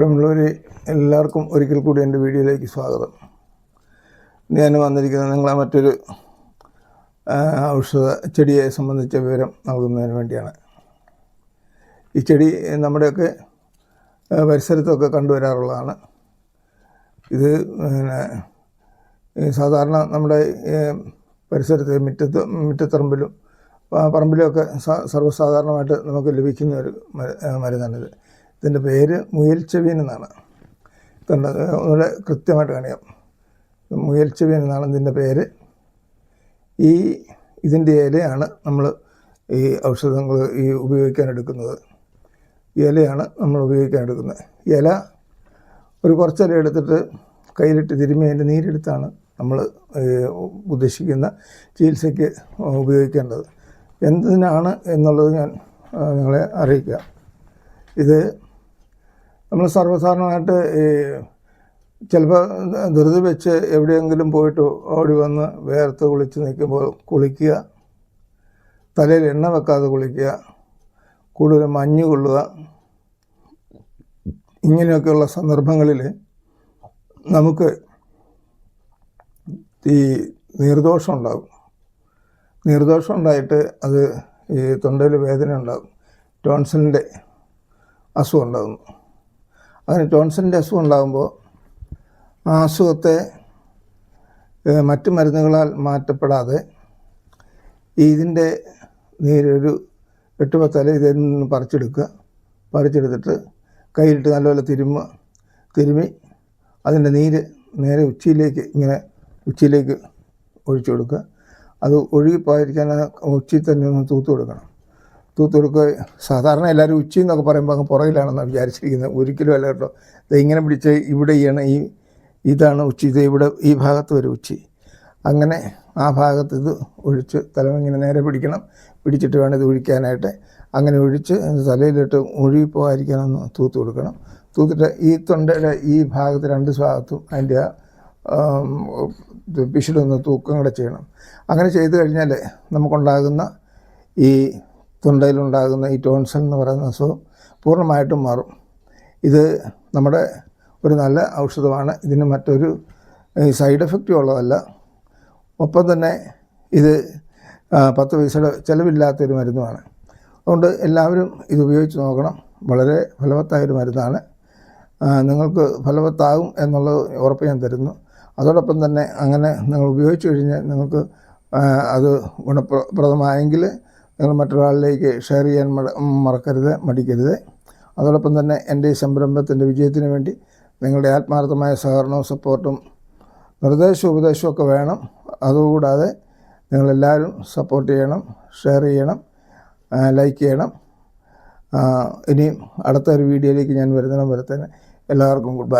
പ്രിയമുള്ളവരെ എല്ലാവർക്കും ഒരിക്കൽ കൂടി എന്റെ വീഡിയോയിലേക്ക് സ്വാഗതം. ഞാൻ വന്നിരിക്കുന്നത് നിങ്ങളെ മറ്റൊരു ഔഷധ ചെടിയെ സംബന്ധിച്ച വിവരം നൽകുന്നതിന് വേണ്ടിയാണ്. ഈ ചെടി നമ്മുടെയൊക്കെ പരിസരത്തൊക്കെ കണ്ടുവരാറുള്ളതാണ്. ഇത് പിന്നെ സാധാരണ നമ്മുടെ പരിസരത്ത് മുറ്റത്ത് മുറ്റത്തറമ്പിലും പറമ്പിലുമൊക്കെ സർവസാധാരണമായിട്ട് നമുക്ക് ലഭിക്കുന്ന ഒരു മര- മരുന്നാണിത്. ഇതിന്റെ പേര് മുയൽ ചെവീൻ എന്നാണ്. കണ്ടത് ഒന്നുകൂടെ കൃത്യമായിട്ട് കാണിക്കാം. മുയൽ ചെവീൻ എന്നാണ് ഇതിന്റെ പേര്. ഈ ഇതിന്റെ ഇലയാണ് നമ്മൾ ഈ ഔഷധങ്ങൾ ഈ ഉപയോഗിക്കാൻ എടുക്കുന്നത്. ഇലയാണ് നമ്മൾ ഉപയോഗിക്കാൻ എടുക്കുന്നത്. ഇല ഒരു കുറച്ചില എടുത്തിട്ട് കയ്യിലിട്ട് തിരുമ്മി അതിന്റെ നീരെടുത്താണ് നമ്മൾ ഉദ്ദേശിക്കുന്ന ചികിത്സയ്ക്ക് ഉപയോഗിക്കേണ്ടത്. എന്തിനാണ് എന്നുള്ളത് ഞാൻ നിങ്ങളെ അറിയിക്കാം. ഇത് നമ്മൾ സർവസാധാരണമായിട്ട് ഈ ചിലപ്പോൾ ധൃതി വെച്ച് എവിടെയെങ്കിലും പോയിട്ട് ഓടി വന്ന് വേർത്ത് കുളിച്ച് നിൽക്കുമ്പോൾ കുളിക്കുക തലയിൽ എണ്ണ വെക്കാതെ കുളിക്കുക കൂടുതൽ മഞ്ഞ് കൊള്ളുക ഇങ്ങനെയൊക്കെയുള്ള സന്ദർഭങ്ങളിൽ നമുക്ക് ഈ നീർദോഷം ഉണ്ടാകും. നീർദോഷം ഉണ്ടായിട്ട് അത് ഈ തൊണ്ടയിൽ വേദന ഉണ്ടാകും ടോൺസിലിന്റെ അസുഖം ഉണ്ടാകുന്നു. അങ്ങനെ ജോൺസണിന്റെ അസുഖം ഉണ്ടാകുമ്പോൾ ആ അസുഖത്തെ മറ്റു മരുന്നുകളാൽ മാറ്റപ്പെടാതെ ഇതിന്റെ നീരൊരു എട്ട് പത്തല ഇതിൽ നിന്ന് പറിച്ചെടുക്കുക. പറിച്ചെടുത്തിട്ട് കയ്യിലിട്ട് നല്ലപോലെ തിരുമ്മ തിരുമ്മി അതിന്റെ നീര് നേരെ ഉച്ചയിലേക്ക് ഇങ്ങനെ ഉച്ചയിലേക്ക് ഒഴിച്ചു കൊടുക്കുക. അത് ഒഴുകിപ്പോയിരിക്കാൻ ഉച്ചിയിൽ തന്നെ ഒന്ന് തൂത്ത് കൊടുക്കണം. തൂത്ത് കൊടുക്കുക സാധാരണ എല്ലാവരും ഉച്ച എന്നൊക്കെ പറയുമ്പോൾ അങ്ങ് പുറകിലാണെന്നാണ് വിചാരിച്ചിരിക്കുന്നത് ഒരിക്കലും അല്ല കേട്ടോ. ഇത് ഇങ്ങനെ പിടിച്ച് ചെയ്യണം ഈ ഇതാണ് ഉച്ചി. ഇത് ഇവിടെ ഈ ഭാഗത്ത് ഒരു ഉച്ചി. അങ്ങനെ ആ ഭാഗത്ത് ഇത് ഒഴിച്ച് തലമ ഇങ്ങനെ നേരെ പിടിക്കണം. പിടിച്ചിട്ട് വേണം ഇത് ഒഴിക്കാനായിട്ട്. അങ്ങനെ ഒഴിച്ച് തലയിലിട്ട് ഒഴുകിപ്പോകാതിരിക്കാനൊന്ന് തൂത്ത് കൊടുക്കണം. തൂത്തിട്ട് ഈ തൊണ്ടയുടെ ഈ ഭാഗത്ത് രണ്ട് ഭാഗത്തും അതിന്റെ ആം, പിശിലൊന്ന് തൂക്കം കൂടെ ചെയ്യണം. അങ്ങനെ ചെയ്ത് കഴിഞ്ഞാൽ നമുക്കുണ്ടാകുന്ന ഈ തൊണ്ടയിലുണ്ടാകുന്ന ഈ ടോൺസൺ എന്ന് പറയുന്ന അസുഖം പൂർണമായിട്ടും മാറും. ഇത് നമ്മുടെ ഒരു നല്ല ഔഷധമാണ്. ഇതിന് മറ്റൊരു സൈഡ് എഫക്റ്റും ഉള്ളതല്ല. ഒപ്പം തന്നെ ഇത് പത്ത് പൈസയുടെ ചിലവില്ലാത്തൊരു മരുന്നുമാണ്. അതുകൊണ്ട് എല്ലാവരും ഇത് ഉപയോഗിച്ച് നോക്കണം. വളരെ ഫലവത്തായൊരു മരുന്നാണ്. നിങ്ങൾക്ക് ഫലവത്താകും എന്നുള്ളത് ഉറപ്പ് ഞാൻ തരുന്നു. അതോടൊപ്പം തന്നെ അങ്ങനെ നിങ്ങൾ ഉപയോഗിച്ച് കഴിഞ്ഞാൽ നിങ്ങൾക്ക് അത് ഗുണപ്രദമായെങ്കിൽ നിങ്ങൾ മറ്റൊരാളിലേക്ക് ഷെയർ ചെയ്യാൻ മറക്കരുത് മടിക്കരുത്. അതോടൊപ്പം തന്നെ എന്റെ ഈ സംരംഭത്തിന്റെ വിജയത്തിന് വേണ്ടി നിങ്ങളുടെ ആത്മാർത്ഥമായ സഹകരണവും സപ്പോർട്ടും നിർദ്ദേശവും ഉപദേശവും ഒക്കെ വേണം. അതുകൂടാതെ നിങ്ങളെല്ലാവരും സപ്പോർട്ട് ചെയ്യണം ഷെയർ ചെയ്യണം ലൈക്ക് ചെയ്യണം. ഇനിയും അടുത്തൊരു വീഡിയോയിലേക്ക് ഞാൻ വരുന്നതിനും വരുത്തേനെ എല്ലാവർക്കും ഗുഡ് ബൈ